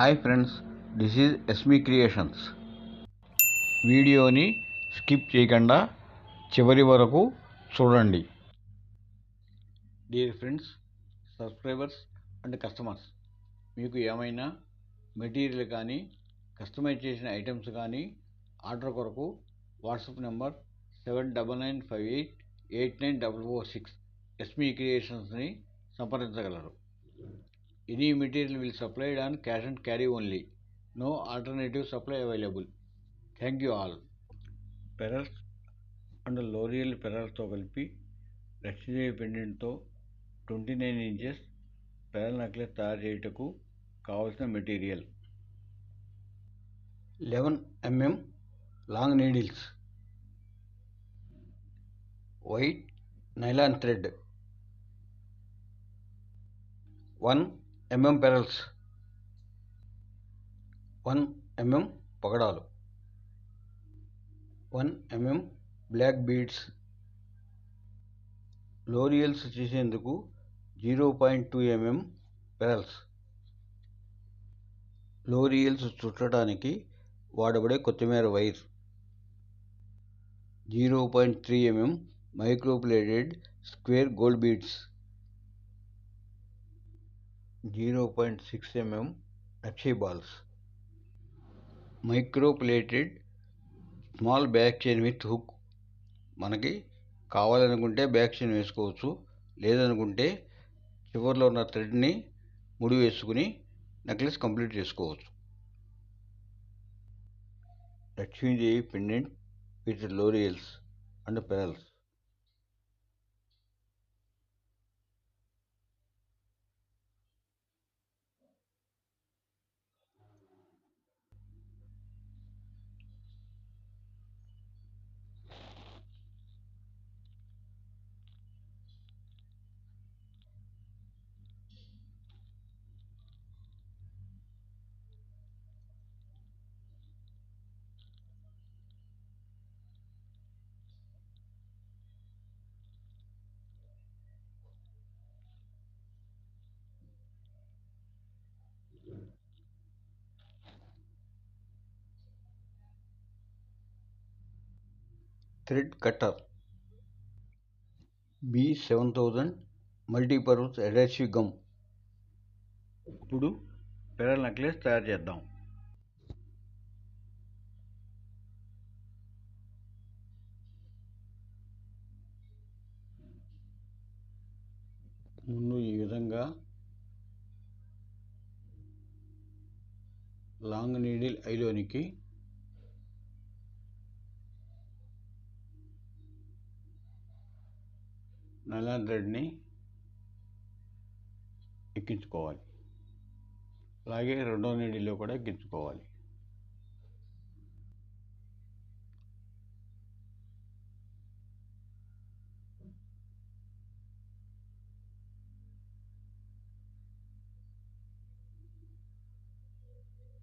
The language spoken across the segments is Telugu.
Hi friends this is Esmi creations. వీడియోని స్కిప్ చేయకుండా చివరి వరకు చూడండి. Dear friends subscribers and customers మీకు ఏమైనా మెటీరియల్ కానీ కస్టమైజ్ చేసిన ఐటమ్స్ కానీ ఆర్డర్ కొరకు WhatsApp number seven double nine five eight eight nine double four six Esmi క్రియేషన్స్ని సంప్రదించగలరు. Any material will supplied on cash and carry only no alternative supply available thank you all pearls and loreal పెరల్స్తో కలిపి Lakshmidevi పెండెంట్తో twenty nine inches pearl necklace తయారు చేయుటకు కావలసిన material eleven MM long needles white nylon thread one MM pearls one MM పగడాలు. One MM black beads లోరియల్స్ చేసేందుకు zero point two MM pearls loreals చుట్టడానికి వాడబడే కొత్తిమీర wire. Zero point three MM microplated square gold beads zero point six MM nakshi balls. Microplated small back chain with hook. మనకి కావాలనుకుంటే బ్యాక్ చైన్ వేసుకోవచ్చు లేదనుకుంటే చివరిలో ఉన్న థ్రెడ్ని ముడి వేసుకుని నెక్లెస్ కంప్లీట్ చేసుకోవచ్చు. Lakshmidevi pendant with loreals and pearls. Thread cutter B seven thousand multipurpose adhesive gum ఇప్పుడు పెరల్ నెక్లెస్ తయారు చేద్దాం. ముందు ఈ విధంగా లాంగ్ నీడిల్ ఐలోనికి నల్ల థ్రెడ్ని ఎక్కించుకోవాలి. అలాగే రెండో నీడిలో కూడా ఎక్కించుకోవాలి.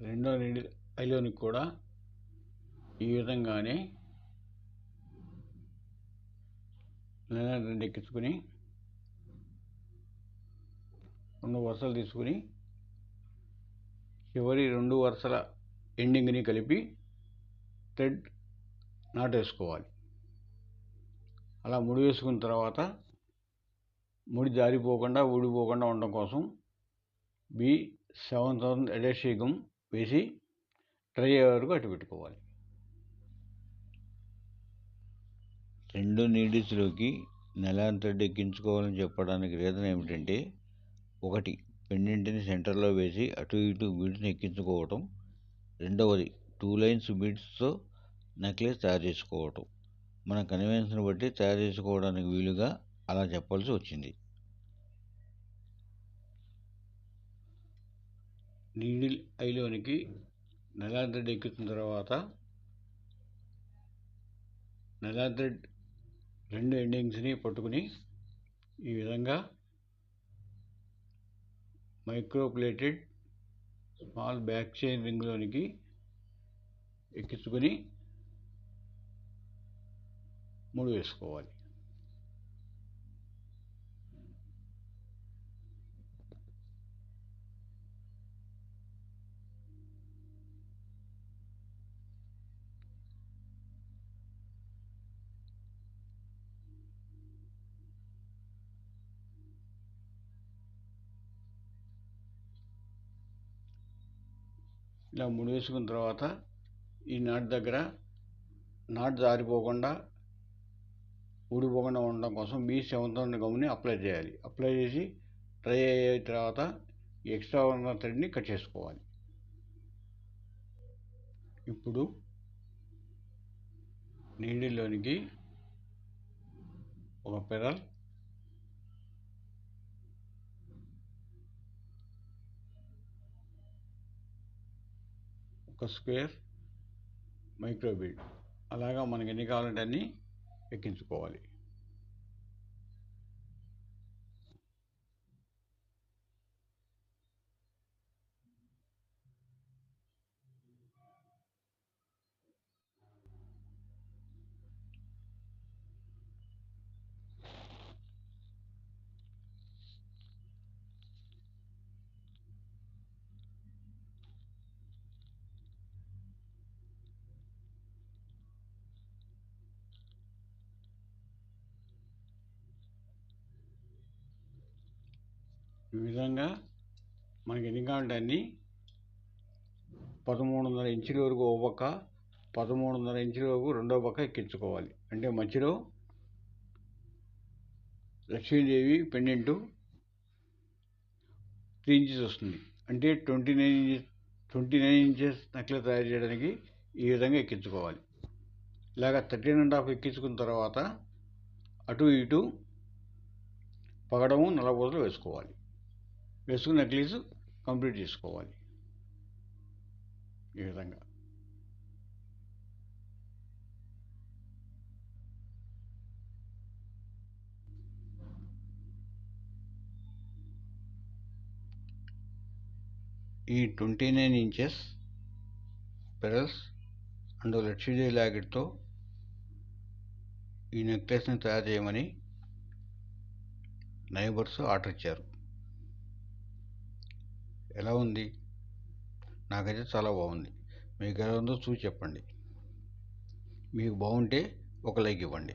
రెండో నీడి ఐలోనికి కూడా ఈ విధంగానే రెండు ఎక్కించుకొని రెండు వరుసలు తీసుకుని చివరి రెండు వరుసల ఎండింగ్ని కలిపి థ్రెడ్ నాటేసుకోవాలి. అలా ముడి వేసుకున్న తర్వాత ముడి జారిపోకుండా ఊడిపోకుండా ఉండడం కోసం బి సెవెన్ థౌసండ్ అడేషిగం వేసి ట్రై అయ్యే వరకు అటు పెట్టుకోవాలి. రెండు నీడిస్లోకి నెల థ్రెడ్ ఎక్కించుకోవాలని చెప్పడానికి రీజన్ ఏమిటంటే ఒకటి పెండెంట్ని సెంటర్లో వేసి అటు ఇటు బీడ్స్ని ఎక్కించుకోవటం. రెండవది టూ లైన్స్ బీడ్స్తో నెక్లెస్ తయారు చేసుకోవటం. మన కన్వెన్షన్ బట్టి తయారు చేసుకోవడానికి వీలుగా అలా చెప్పాల్సి వచ్చింది. నీడిల్ ఐలోనికి నెలాన్ థ్రెడ్ ఎక్కిన తర్వాత నెలాన్ థ్రెడ్ రెండు ఎండింగ్స్ని పట్టుకుని ఈ విధంగా మైక్రోప్లేటెడ్ స్మాల్ బ్యాక్ చైన్ రింగ్లోనికి ఎక్కించుకొని ముడి వేసుకోవాలి. ఇలా ముడి వేసుకున్న తర్వాత ఈ నాటు దగ్గర నాటు జారిపోకుండా ఊడిపోకుండా ఉండడం కోసం మీ సెవెంత్ గమ్ని అప్లై చేయాలి. అప్లై చేసి డ్రై అయ్యే తర్వాత ఎక్స్ట్రా ఉన్న థ్రెడ్ని కట్ చేసుకోవాలి. ఇప్పుడు నీడిలోనికి ఒక పెరల్ ఒక స్క్వేర్ మైక్రోబీడ్ అలాగా మనకి ఎన్ని కావాలంటే అన్ని ఎక్కించుకోవాలి. ఈ విధంగా మనకి ఎన్ని కావాలంటే అన్ని? పదమూడున్నర ఇంచుల వరకు ఒక పక్క పదమూడున్నర ఇంచుల వరకు రెండో పక్క ఎక్కించుకోవాలి. అంటే మధ్యలో లక్ష్మీదేవి పెండెంటు త్రీ ఇంచెస్ వస్తుంది. అంటే twenty nine inches twenty nine inches necklace తయారు చేయడానికి ఈ విధంగా ఎక్కించుకోవాలి. ఇలాగ థర్టీన్ అండ్ హాఫ్ ఎక్కించుకున్న తర్వాత అటు ఇటు పగడము నలభూతలు వేసుకోవాలి. వేసుకున్న నెక్లెస్ కంప్లీట్ చేసుకోవాలి. ఈ విధంగా. ఈ twenty nine inches pearls and Lakshmidevi లాకెట్తో ఈ నెక్లెస్ని తయారు చేయమని నైబర్స్ ఆర్డర్ ఇచ్చారు. ఎలా ఉంది? నాకైతే చాలా బాగుంది. మీకు ఎలా ఉందో చూసి చెప్పండి. మీకు బాగుంటే ఒక లైక్ ఇవ్వండి.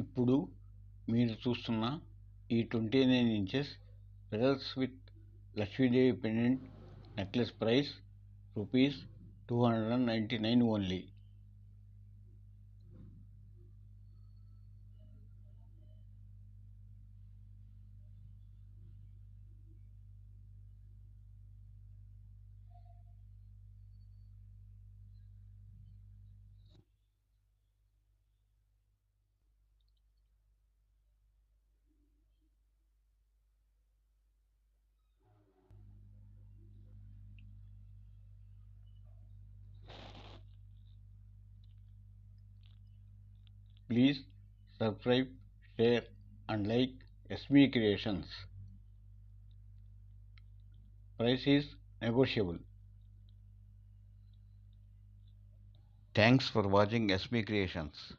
ఇప్పుడు మీరు చూస్తున్న ఈ twenty nine inches pearls with Lakshmidevi pendant necklace price rupees two hundred and ninety nine only. Please subscribe, share and like SB Creations. Price is negotiable. Thanks for watching SB Creations.